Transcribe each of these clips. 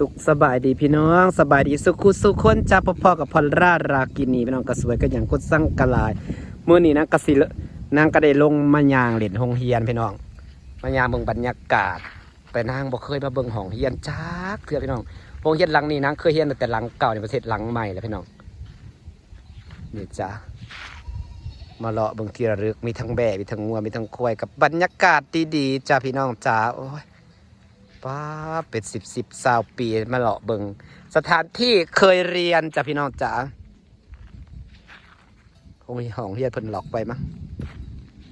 สุขสบายดีพี่น้อง สบายดีสุขุสุขคนจ้าพ่อๆกับพอลรารากินีพี่น้องก็สวยก็อย่างกุดสั่งกะลายเมื่อนี้นะกสิลนางก็ได้ลงมายางเหรียญหงเฮียนพี่น้องมายางเบิ่งบรรยากาศ แต่นางบ่เคยมาเบิ่งหองเฮียนจักเถื่อพี่น้องหงเฮียนหลังนี้นางเคยเฮียนแต่หลังเก่าในประเทศหลังใหม่แล้วพี่น้องนี่จ้ามาเลาะเบิ่งที่ระลึกมีทั้งแบะมีทั้งงัวมีทั้งควายกับบรรยากาศดีๆจ้าพี่น้องจ้าโอ้ย ป้าเป็นสิบสิบสาวปีมาเลาะเบิงสถานที่เคยเรียนจ้ะพี่น้องจ๋าคงมีห้องเรียนเพิ่นหลอกไปมั้ง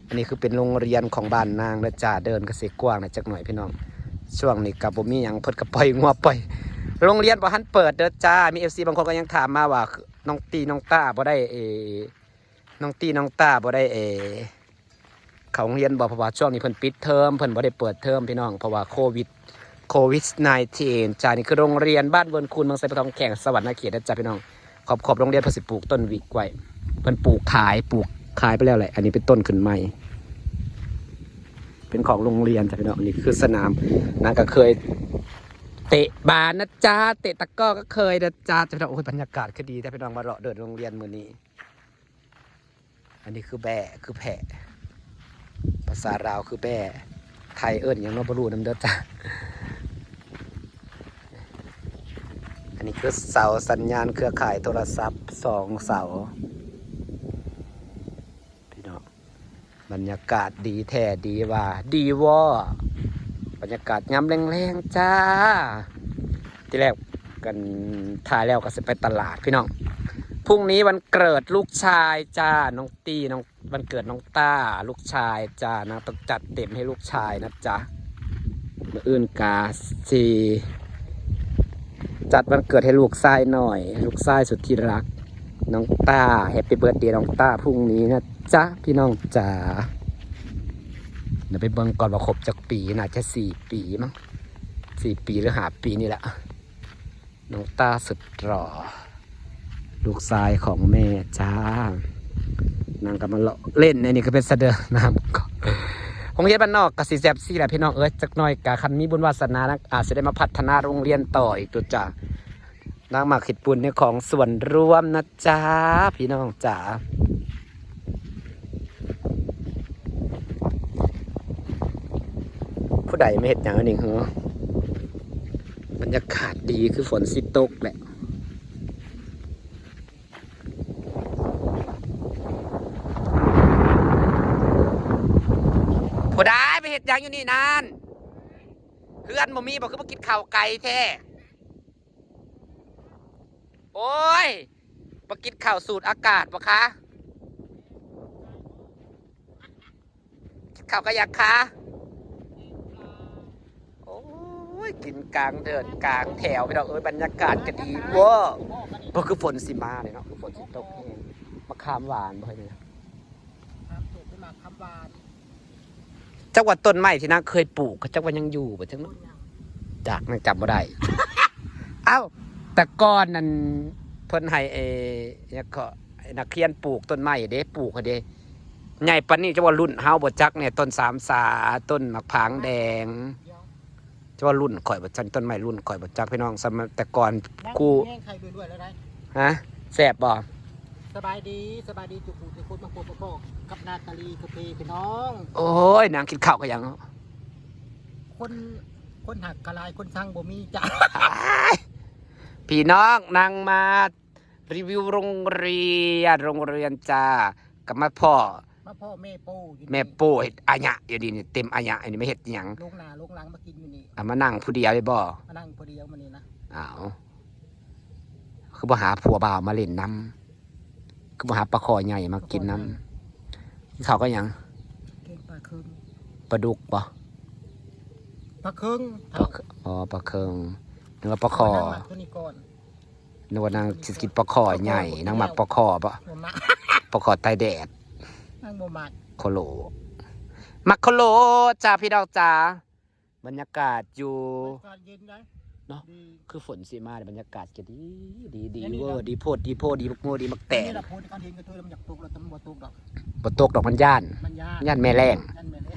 อันนี้คือเป็นโรงเรียนของบ้านนางนะจ้าเดินกระเสกว้างหนะจักหน่อยพี่น้อง ช่วงนี้กับบ่มีหยังเพิ่นก็ปล่อยงัวปล่อยโรงเรียนบ่ทันเปิดเด้อจ้ามี FC บางคนก็ยังถามมาว่าน้องตีน้องตาบ่ได้เอน้องตีน้องตาบ่ได้เอเขาโรงเรียนบอกเพราะว่าช่วงนี้เพิ่นปิดเทอมเพิ่นบ่ได้เปิดเทอมพี่น้องเพราะว่าโควิด โควิด -19 จ้านี่คือโรงเรียนบ้านเวินคูนเมืองไซปะทองแข่งสวรรค์นาเขตนะจ้าพี่น้อง ขอบขอบโรงเรียนเพสิปลูกต้นวิกไว้เพิ่นปลูกขายปลูกขายไปแล้วแหละอันนี้เป็นต้นขึ้นใหม่ เป็นของโรงเรียนจ้าพี่น้องนนี้คือสนามนางก็เคย เตะบาสนะจ้าเตะตะกร้อก็เคยนะจ้าจ้าพี่น้องโอ้ยบรรยากาศคือดีแต่พี่น้องมาเลาะเดินโรงเรียนมื้อนี้ อันนี้คือแบะคือแผะภาษาลาวคือแบไทยเอิ้นอย่างโนบรูน้ำเด้อจ้ะ อันนี้คือเสาสัญญาณเครือข่ายโทรศัพท์สองเสาพี่น้องบรรยากาศดีแท้ดีว่า ดีวอบรรยากาศย้ำแรงๆจ้า ที่แรกกันถ่ายแล้วก็จะไปตลาดพี่น้องพรุ่งนี้วันเกิดลูกชายจ้าน้องตีน้องวันเกิดน้องต้า ลูกชายจ้านะต้องจัดเต็มให้ลูกชายนะจ๊ะเมื่ออื่นกาสี จัดวันเกิดให้ลูกชายหน่อย ลูกชายสุดที่รัก น้องตาแฮปปี้เบิร์ดเดย์น้องตาพรุ่งนี้นะจ๊ะพี่น้องจ๋าเดี๋ยวไปเบิ่งก่อนว่าครบจากปีน่าจะสี่ปีมั้งสี่ปีหรือหาปีนี่แหละน้องตาสุดหล่อลูกชายของแม่จ้านางก็มาเลาะเล่นในนี่ก็เป็นเสดอน้ำก็ โรงเรียนบ้านนอกกสิแซบซี่แหละพี่น้องเอ้ยจักหน่อยกะคันมีบุญวาสนานะอาจจะได้มาพัฒนาโรงเรียนต่ออีกตัวจ้านางหมากขิดปุ่นในของส่วนรวมนะจ้าพี่น้องจ๋าผู้ใดไม่เห็นอย่างนี้เหรอบรรยากาศดีคือฝนสิตกแหละ ผู้ได้ไปเห็ดยังอยู่นี่นานเพื่อนบ่มีบอกคือมากินข้าวไก่แท้โอ้ยมากินข้าวสูตรอากาศปะคะกินข้าวกระยักคะโอ้ยกินกลางเดินกลางแถวไปดอกเอ้ยบรรยากาศก็ดีเว้อบ่คือฝนสิมาเลยเนาะคือฝนสิตกแห้งมะขามหวานบ่เนี่ยครับถูกขึ้นมาคำวาน จักว่าต้นไม้ที่นางเคยปลูกก็จักว่ายังอยู่บ่จังเนาะจากนางจำบ่ได้ เอ้าแต่ก่อนนั่นเพิ่นให้เอเนี่ยก็ไอ้นักเรียนปลูกต้นไม้เด้ปลูกเขาเด้ใหญ่ปานนี้จะว่ารุ่นเฮาบ่จักเนี่ยต้นสามสาต้นมะพร้างแดงเดี๋ยวจะว่ารุ่นข่อยบ่จักต้นไม้รุ่นข่อยบ่จักพี่น้องสมัยแต่ก่อนนั่งกูแห้งใครด้วยด้วยแล้วได้ฮะแซ่บบ่ สบายดีสบายดีจุกจุกจุกมาโปะโปะกับนาตาลีกาแฟพี่น้อง โอ้ยนางกินข้าวก็ยังคนคนหักกะลายคนสร้างบ่มีจ้าพี่น้องนางมารีวิวโรงเรียนโรงเรียนจ้ากับมาพ่อมาพ่อแม่ปูอยู่นี่แม่โป้เฮ็ดอาหยะอยู่ดีนี่เต็มอาหยะอันนี้ไม่เฮ็ดหยังลงหนาลงหลังมากินอยู่นี่เอามานั่งผู้เดียวได้บ่มานั่งพอดียวมานี่นะอ้าวคือบ่หาผัวบ่าวมาเล่นน้ำ คือบ่หาปลาคอใหญ่มากินน้ำเขาวก็หยังเก่งปลาเคิงปลาดุกบ่ปลาเคิงปลาเคิอ๋อปลาเคิงนึกว่าปลาคอนั่งหมักตัวนี้ก่อนนึกว่านางสิกินปลาคอใหญ่นางหมักปลาคอบ่บ่มักปลาคอไตแดดนั่งบ่มักโคโลมักโคโลจ้าพี่ดอกจ้าบรรยากาศอยู่ก่อน เย็นนะเนาะดีคือฝนสีมาเนี่ยบรรยากาศจะดีดีดีอันนี้เวอครัร์บดีโพดดีโพดดีมักโมดีมักแตนี่นเราพูดการเห็นกันตัวมันอยากตกแล้วแต่มันบ่ตกดอกบนตกดอกมันย่านมันยากย่านแม่แรงนั่นแม่เลย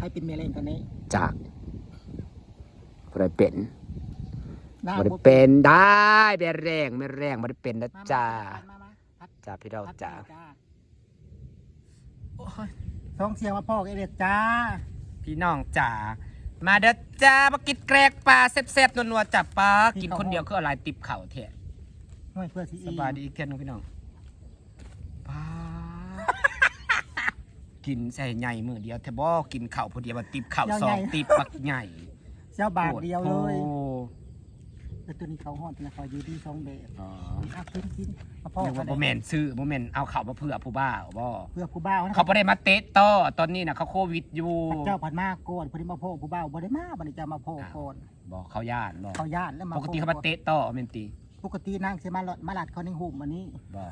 ให้เป็นแม่เล่นกันนี้จากบ่ได้เป็นหน้าบ่ได้เป็นได้แม่แรงแม่แรงบ่ได้เป็นนะมาจ้ามามาพัดจ้าพี่น้องพัดจ้าโอ้ยสองเสียงมาพ่อเอเด็ดจ้า พี่น้องจ๋ามาเด้อจ้ามากินแกรกปลาแซ่บๆนัวๆจับปลากินคนเดียวคืออะไรติบเข่าเถอะห่วยเพื่อที่สบายดีอีกเทียนหนึงพี่น้องปลากินใส่ใหญ่มือเดียวแต่บ่กินเข่าวผู้เดียวมาติบเข่าวสองติบปักใหญ่ เจ้าบาทเดียวเลย โอ้ แต่ตัวนี้เขาห่อนนะเขาอยู่ที่สองแบบอ๋ออะกินกินมาพ่อนึกว่าบ่แม่นซื้อบ่แม่นเอาเข่าวมาเผื่อผู้บ้าวบ่เพื่อผู้บ่าวนะเขาบ่ได้มาเตะต่อตอนนี้น่ะเขาโควิดอยู่เจ้าผันมากก่อนพอดีมาพ่อผู้บ่าวบ่ได้มาบัดนี้จะมาพ่อก่อนบ่เขาย่านบ่เขาย่านแล้วมาปกติเขามาเตะต่อแม่นติปกตินั่งเสมาหลอดมาหลัดเขาในหุ่มอันนี้บ่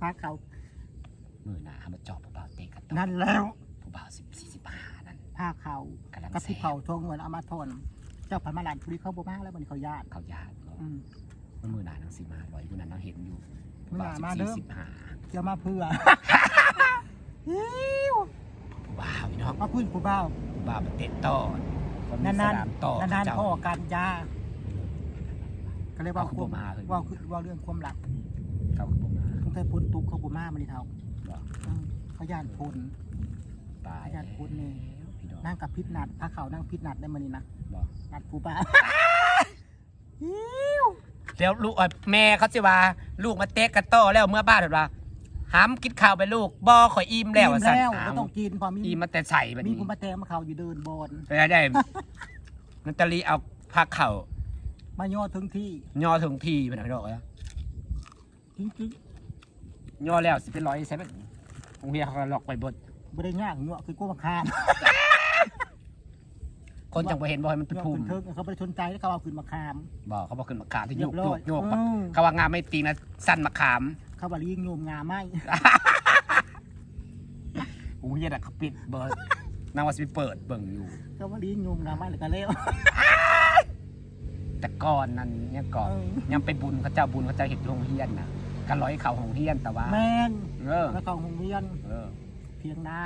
พาเขามือหน้าเอามาจอบผู้บ่าวเตะกันต่อนั่นแล้วผู้บ่าว10 45นั่นพาเขากำลังกับแซ่ที่บเขาทงเงินเอามาทอน เจ้าผันมาหลัดพอดีเขาบ่มาแล้วบัดนี้เขาย่านเขาย่านบ่อืม มันมือหนาหนังสีมาบ่อยมือหนาเราเห็นอยู่มื้อหน้ามาสิบเด้สี่อสิบห้าจะมาเพื่อ ฮิวผู้บ่าวพี่น้องมาพื้นผู้บ่าวผู้บ่าวมันเตะต่อมันมีนานสมต่อๆนานเจ้ๆพ่อกันจ้าก็เลยว่าเอาคือควาบ่มมาเลยว่าคือว่าเรื่องความรักเขาคือบ่มาตั้งแต่พ้นตุกเขาบ่มามันนี่เท่าบ่อืมเขาย่านพ้นตายญาติพูดนี่พี่น้อง นั่งกับพิษนัดพาเขานั่งพิษนัดได้มานี่นะบ่นัดผู้บ่าวแล้วลูกเอ้ยแม่เขาสิว่า ลูกมาเตะกันต่อแล้วเมื่อบ้านแบบว่าห้ามกินข้าวไปลูกบ่ข่อยอิ่มแล้วอิ่ว่ามสั่นแล้วอ้าก็วต้องกินพอมีอิ่มมาแต่ใส่แบบมีนี้คุณมาแตงมาเขาอยู่เดินบนไปได้ นัตตาลีเอาผักเข่ามาย่อถึงที่ย่อถึงทีไปหน่อยพี่น้องเอ้ยจริงย่อแล้วสิเป็นร้อยใช่ไหมโรงเรียนเขาก็ล็อกไปบดๆบ่ได้ยากเงาะคือกู้มาคาม คนจังไปเห็นบ่ให้มันเป็นเงาะภูขึ้มินเทิงเขาบ่ได้สนใจแล้วเขาเอาขึ้นมาคาม บอกเขาบอกขึ้นมะขามที่เรีโยยกบร้โยอยกโยกอืม เขาว่างามไม่ตีนะสั้นมะขามเขาบ่าลิงโยมงาไม้โอ้ยน่ะเขาปิดเบิร์ดนางว่าสิไปเปิดเบิ่งอยู่ เขาบ่าลิงโยมงาไม้แล้วก็แล้ว แต่ก่อนนั้นเนี่ยก่อนเออ ยังไปบุญเขาเจ้าบุญเขาเจ้าเห็ดโรงเฮียนน่ะกันร้อยเขาของเฮียนแต่ว่าแม่นเออแล้วเขาหงเวียนเออเพียงนา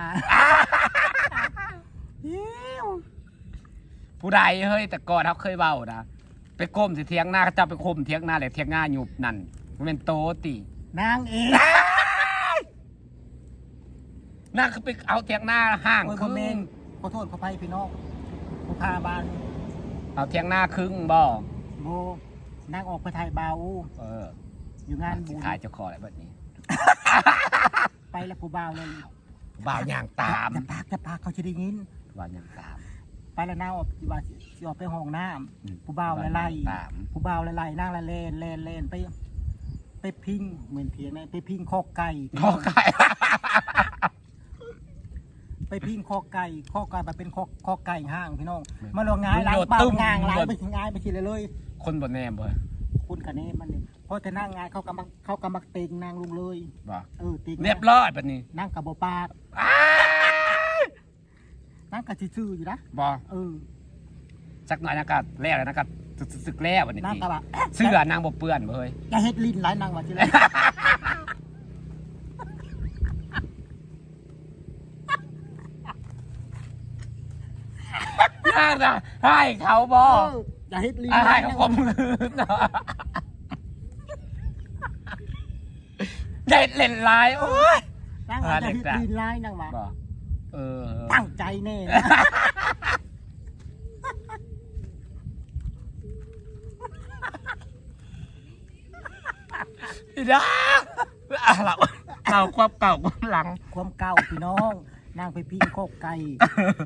ผู้ใดเฮ้ยแต่ก่อนเขาเคยเบานะไปก้มสิเทียงหน้าเขาเจ้าไปคมเทียงหน้าเลยเทียงหน้าหยุบนั่นมันเป็นโตตินางเอกนั่นคือไปเอาเทียงหน้าห้างโอ้ยคพ่อรึ่แม่งงขอโทษขออภัยพี่น้องผู้พาบานเอาเทียงหน้าครึ่งบ่โบนางออกไปถ่ายเบาเอออยู่งานบุญขายเจ้าคออะไรแบบนี้ไปแล้วผู้บ่าวเลยบ่าวย่างตาม จะปากจะปากเขาจะได้ยินบ่าวย่างตาม ไปแล้วนางออกสิว่าสิออกไปห้องน้อืมำผู้บ่าวไล่ตามๆผู้บ่าวไล่ๆนางละเลนเลนเลนไป ไปพิงเหมือนเพียงนะไปพิงคอกไก่คอไก่ไปพิงคอกไก่คอกไก่แบบเป็นคอกคอกไก่ห้างพี่น้องมาลงงายหลังเปล่างางหลังไปถึงงายไปทีเลยเลย คนบนแนมบ่คุณคะเนมันนี่เพราะแต่นั่งงานเขากำลังเขากำลังเต็งนางลงเลยบ่เออเต็งเรียบร้อยแบบนี้นั่งกับบ่ปาก อ้ายนั่งกับซื่อๆอยู่นะบ่เออสักหน่อยนะก็แล้วแล้วนะก็สึกๆแล้ววันนี้นั่งทีกับว่าเสื้อนางบ่เปื้อนบ่เฮ้ยจะเฮ็ดลิ้นหลายนางว่าทีไรน่าจะให้เขาบ่จะเฮ็ดลิ้นอะหลาให้ยเขานางคมคืนเนาะได้เล่นลายโอ้ยนางว่าจะเฮ็ดลิ้นหลายนางว่าบ่ เออตั้งใจแน่นะพี่น้องอะเราเราความเก่าความหลัง ความเก่าพี่น้อง นางไปพิงคอกไก่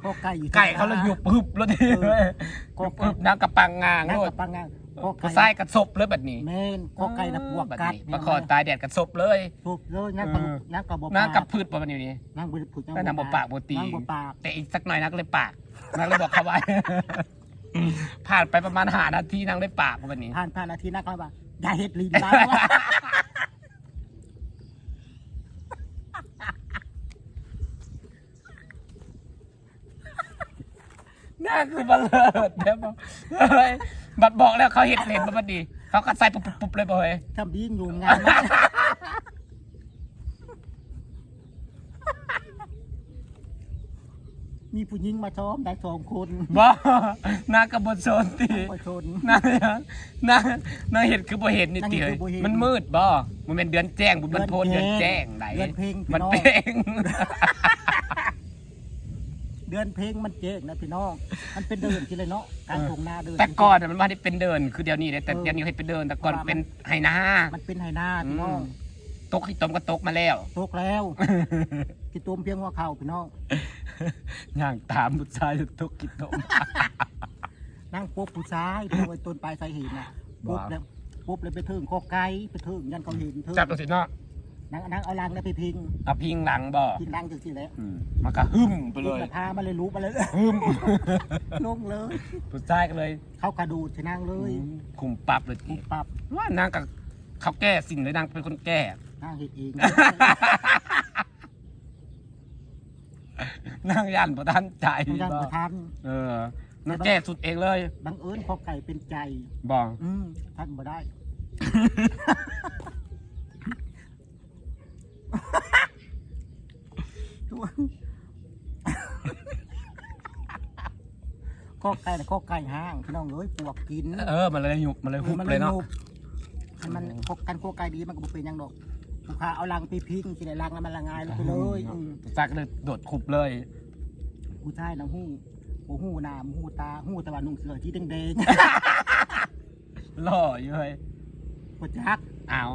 คอกไก่อยู่ไก่เขาเลยหยุบฮึบแล้วดิหยุบฮึบนางกระปังงางนางโลดกับปังงางคอกผู้ไก่ชายกระซบเลยแบบนี้แม่นคอกไก่นะปวกแบบกัดนี้ประคอตายแดดกระซบเลยทุบเลยนางกับเออนางกับบ่นางกับปพืชประมาณนี้ นางบ่ได้พูดนางนำบ่ปากบ่ตี นางบ่ปากแต่อีกสักหน่อยนักเลยปากนางเลยบอกเขาไว้ ผ่านไปประมาณหานาทีนางได้ปากประมาณนี้ ผ่านผ่านนาทีนักแล้วว่าอย่าเฮ็ดลิ้นหลา ยว่ะน่าคือบัลเลิศเดี๋ยวบอกเฮ้ยบัดบอกแล้วเขาเห็ดเล่นประมาณนี้เขาก็ใส่ปุ๊บปุ๊บปุ๊บเลยบ่เฮ้ยทำดีอยู่งานมากมีผู้หญิงมาช้อมได้สองคนบ่นางกับบนโซนติมาชนนางนางนางเห็นคือบ่เห็นนี่ตินางเห็เอ้นยคือบ่เห็นมันมืดบ่มันเป็นเดือนแจ้งบ่มันโพนเดืเดืออนนแจ้แจ้งงไหนเดือนเพ็ญพี่มันน้องเพ่ง เดือนเพลงมันเจ๊กนะพี่น้อง มันเป็นเดินที่เลยเนาะการถงนาเดิน แต่ก่อนอะมันบ่ได้เป็นเดิน คือเดี๋ยวนี้เด้แต่เออ เดี๋ยวนี้ให้เป็นเดิน แต่ก่อนเป็นไหนามันเป็นไหนาพี่น้องตกที่ต้มก็ตกมาแล้ว ตกแล้วกี่ตัวเพียงหัว่าเข่าพี่น้องย่างตามผู้ชายอยู่ตกกี่ต้มนั่งปุ๊บผู้ชายพี่น้องไอ้ต้นปลายสายเห็นน่ะปุ๊บว้าวแล้วปุ๊บเลยไปถึงคอไก่ไปถึงยันเขาเห็นถึงจับตัวสิเนาะ นั่งนั่งเอาลังแล้วไปพิงเอาพิงหลังบ่พิงลังจังสิแล้วอืมมันก็หึ่มไปเลยพิงราคามาเลยรู้มาเลยหึ่มลงเลยผู้ชายก็เลย เข้ากระดูดที่นั่งเลยคุมปรับเลยปุ๊บปับว่านางกับเขาแก้สิ่งเลยนางเป็นคนแก้นั่งเห็นเองนางยันประทันใจมันยังประทันเออนางแก้สุดเองเลยบังเอิญคอไก่เป็นใจบอกอืมท่านบ่ได้ตัว ข้อไก่แต่ข้อไก่ห้างพี่น้องเอ้ยปวกกินเออ มันเลยหยุบมันเลยหุบมันเลยเนาะบให้มันพกกันข้อไก่ดีมันก็บ่เป็นหยังดอกลูกค้าเอาลังไปพิงสิได้ลังแล้วมันละงายลงไปเลยอืมผู้ชายก็เลยโดดขุบเลยผู้ชายนะหู้โอ้หู้หน้าหู้ตาหู้ตะวันนุ่งเสื้อที่แดงล่ออยู่เลยๆบ่จัก อ้าว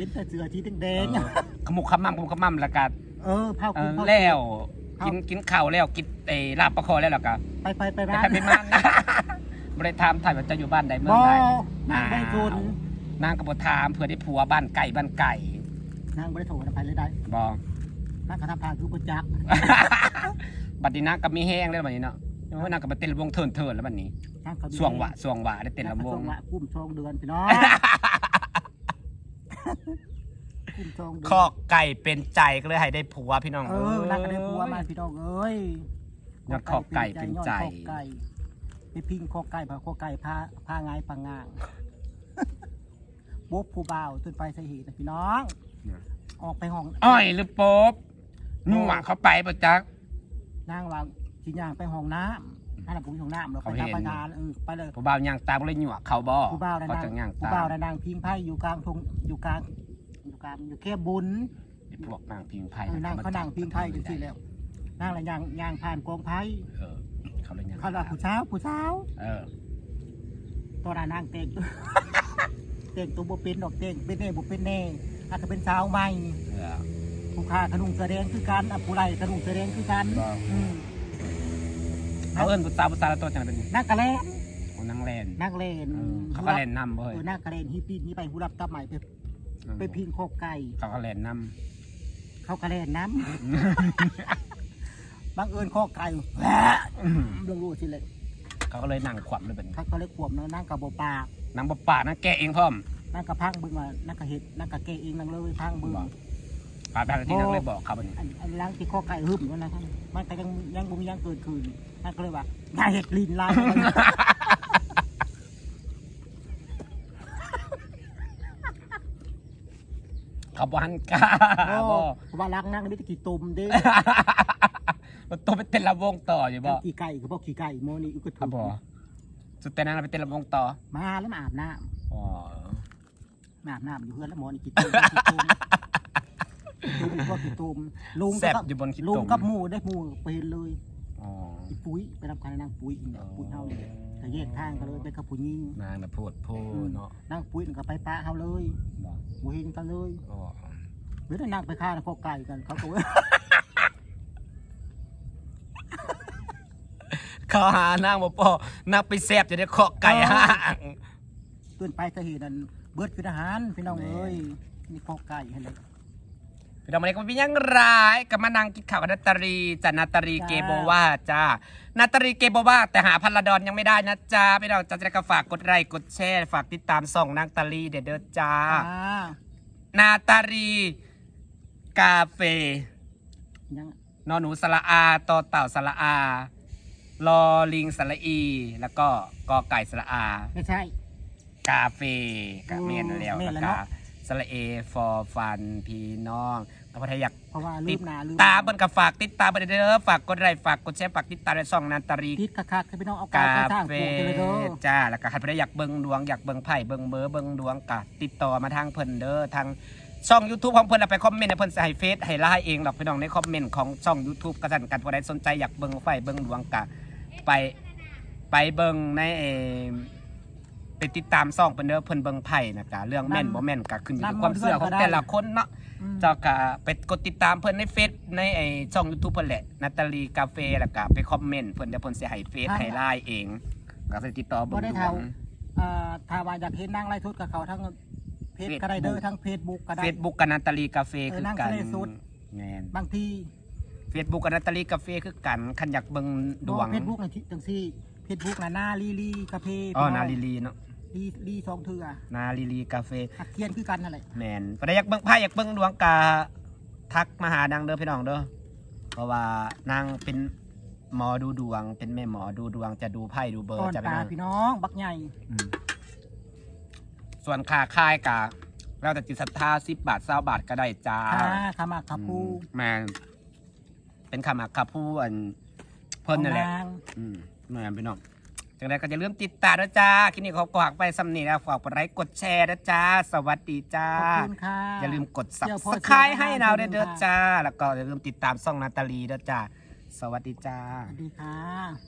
เป็นแต่เสื้อที่แดเองอขมุกขมั่มขมุกขมั่มแล้วก็ๆเออเผาเอกินอเผาแล้วเอากิกินกินข้าวแล้วกินเออลาบประคอแล้วแล้วก็ไปไปไปไปบ้านทำเป็นมันบริถามถ่ายว่าจะอยู่บ้านใดเมืองบ่ใด นางได้ทุนนางกับบถามเพื่อได้ผัวบ้านไก่บ้านไก่นางบ่ได้โทรไปเลยได้บอก นางกระทำทางคือบ่จักบัดนี้นางก็มีแห้งแล้วบัดนี้เนาะโอ้ยนางก็มาเต้นลำวงเทินเทินแล้วบัดนี้นางก็มีสวงหวะสวงหวะได้เต้นนางก็ลำวสงวงหวะกุ้มชองเดือนพี่น้อง กุ้มชองเดืข้อไก่เป็นใจก็เลยให้ได้ผัวพี่น้องเออนางก็ได้ผัวมาพี่น้องเอ้ยยอดข้อไก่เป็นใจยอดข้อไก่ไปพิงข้อไก่พาข้อไก่พาพางายปังงางบ๊บผู้บ่าวจนไปใส่เหตุนะพี่น้อง ออกไปห้อง อ้อยหรือโป๊บนุ่งหวะเขาไปประจัก นางวางชิ้นย่างไปห้องน้ำ นั่นแหละผมอยู่ห้องน้ำเราไปเขาเห็นทำงานเออไปเลยผู้บ่าวย่างตาบ่เลยหยวกเขาบ่ผู้บ่าวนะเขานางจะย่างผู้ตาบ่าวนะนางพิงไพ่อยู่กลางทงอยู่กลางอยู่กลางอยู่แค่บุญไอ้พวกนางพิงไพ่เออนางเขานางพิงไพ่กันสิแล้วนางอะไรย่างย่างผ่านกองไพ่เออเขาเลยย่างเขาว่าผู้เช้าผู้เช้าเออตอนนั้นนางเต่งเต่งตัวบ่เป็นดอกเต่งเป็นแน่บ่เป็นแน่อาจจะเป็นสาวใหม่เออผู้ค้าขนุงเสอแดงคือกันอะผู้ไรขนุงเสอแดงคือกันบ่ อืม เขาเอิ้นผู้สาวผู้สาวแล้วตัวจังเป็นนางกระแลนของนางแลนนางเลนเออเขาก็แลนนำบ่เอเฮ้ยอนางกระเลนฮิปปี้นี่ไปผู้รับตับใหม่ไปไปพิงโคกไก่เขาก็แลนนเขากระเลนน้ำบังเอิญข้อไก่แหวะำเรื่องรู้สิเลยเขาก็เลยนั่งขวับเลยเป็นเขาก็เลยขวบนางกระโบปากนางบ่ป่านั่งแกะเองพร้อมนางกระพังเบึงว่านางกระเห็ดนางกระเกะเองนางเลยพังเบึง บ่ป่าแบบที่นางเลยบอกเขาบัดนี้อันอันล้างที่ข้อไก่หึมนั่นนะครับมันก็ยังยังบ่มียังเกิดขึ้นนางก็เลยว่านาเห็ดลินลายเขาบ่หันกล้าโอ้บ่ว่าล้างนางนี่ตะกี้ตุ่มเด้มันต้องไปเต้นลำวงต่ออยู่บ่ขี้ไก่ก็บอกขี้ไก่โมนี่อุกครัถุบบ่สุดแต่นางเราไปเต้นลำวงต่อมาแล้วมาอาบน้อ๋อำมาอาบน้ำอยู่เพื่อนแล้วหมอนี่กี่ตุ่มกี่ตุ่ม ตุ่มก็กี่ตุ่มลุงแซ่บก็อยู่บนขี้ลุงตุ่มกับหมูได้หมูไปเห็นเลยอ๋ออีปุ้ยไปรับการนางปุ้ยอีกเนี่ยปุ้ยเฮาเนี่ยแต่แยกทางกันเลยไปกับผู้หญิงนางน่ะโพดโพเนาะนางปุ้ยนั่นก็ไปป้าเฮาเลยบ่บ่เห็นกันเลยอ๋อหรือถ้านางไปฆ่าข้อไก่กันเขาก็ว่าเขาหานางบ่พอนางไปแซ่บจะได้เคาะไก่ห่างเตือนไปก็เห็นนั่นเบิดคือทหารพี่น้องเอ้ยนี่ข้อไก่ให้เลย พี่น้องวันนี้ก็เป็นยังร้ายกับมานั่งกินข้าวกับนาตารีจ้ะนาตารีเกโบว่าจ้านาตารีเกโบว่าแต่หาพันละดอนยังไม่ได้นะจ้าพี่น้องจะจะก็ฝากกดไลค์กดแชร์ฝากติดตามส่องนางตาลีเด็ดเด้อจ้าอ่านาตารีกาเฟยังนอนหนูสระอาต่อเต่าสระอาลอลิงสระอี แล้วก็กอไก่สระอา ไม่ใช่ กาเฟกะเมนแล้วเมนแล้วแล้วก็เนาะสระเอฟอฟันพี่น้อง ก็พออยาก เพราะว่าลืติดมหนาลืมตามเบิ่นก็ฝากติดตามไปเด้อฝากกดไลค์ฝากกดแชร์ฝากติดตามในช่องนันตารีติดคักๆให้พี่น้องเอากากาไปสร้างเฟปลูกกันเลยเด้อ จ้า แล้วก็ใครได้อยากเบิ่งดวงอยากเบิ่งไพ่เบิ่งเบอร์เบิ่งดวงก็ติดต่อมาทางเพิ่นเด้อทางช่อง YouTube ของเพิ่นเอาไปคอมเมนต์ให้เพิ่นสิให้เฟซให้ไลน์เองดอกพี่น้องในคอมเมนต์ของช่อง YouTube ก็สั่นกันผู้ใดสนใจอยากเบิ่งไฟเบิ่งดวงก็ไปไปเบิ่งในเออ ไปติดตามช่องเพิ่นเด้อเพิ่นเบิ่งไพ่นะกะเรื่องแม่นบ่แม่นก็ขึ้นอยู่กับความเชื่อของแต่ละคนเนาะอืมเจ้าก็ไปกดติดตามเพิ่นในเฟซในไอช่อง YouTube เพิ่นแหละนาตาลีกาเฟแล้วก็ไปคอมเมนต์เพิ่นเดี๋ยวเพิ่นสิให้เฟซให้ไลน์เองก็สิติดต่อเบิ่บ่งได้ดวเท่างเอ่อถ้าว่าอยากเห็นนางไล่ทุดกับเขาทั้งเพจก็ได้เด้อ Facebook ทั้งเฟซบุ๊กก็ได้ เฟซบุ๊กกับนาตาลีกาเฟเออคือนั่งกันทะเลสุด แม่นบางทีเฟซบุ๊กกับนาตาลีกาเฟคือกันคันอยากเบิ่งดวงเฟซบุ๊กในที่จังซี่เฟซบุ๊กน่ะหน้าลีลีกาเฟ่อ๋อนาลีลีเนาะ ลีลีสองเทื่อนาลีลีกาเฟหักเทียนคือกันนั่นแหละแม่นบ่ได้อยากเบิ่งไพ่อยากเบิ่งดวงกะทักมาหานางเด้อพี่น้องเด้อเพราะว่านางเป็นหมอดูดวง เป็นแม่หมอดูดวงจะดูไพ่ดูเบอก่อร์นจะไปตานั่งพี่น้องบักใหญ่อืมส่วนค่าค่ายกะเราแต่จิตศรัทธาสิบบาทเศร้าบาทก็ได้จ้าค่ะขามาขาปูอืมแม่นเป็นคำอักคำพูอันเพิ่นนั่นแหละของาง อืมแม่นพี่น้อง จังไดก็อย่าลืมติดตามนะจ้าคลิปนี้เขาฝากไปสำนีแล้วฝากกดไลค์กดแชร์นะจ้า สวัสดีจ้า ขอบคุณค่ะอย่าลืมกดเดี๋ยวพอ subscribe เจอกันให้เราเด้อเดี๋ยวค่ะจ้า แล้วก็อย่าลืมติดตามช่องนาตาลีเด้อจ้า สวัสดีจ้า สวัสดีค่ะ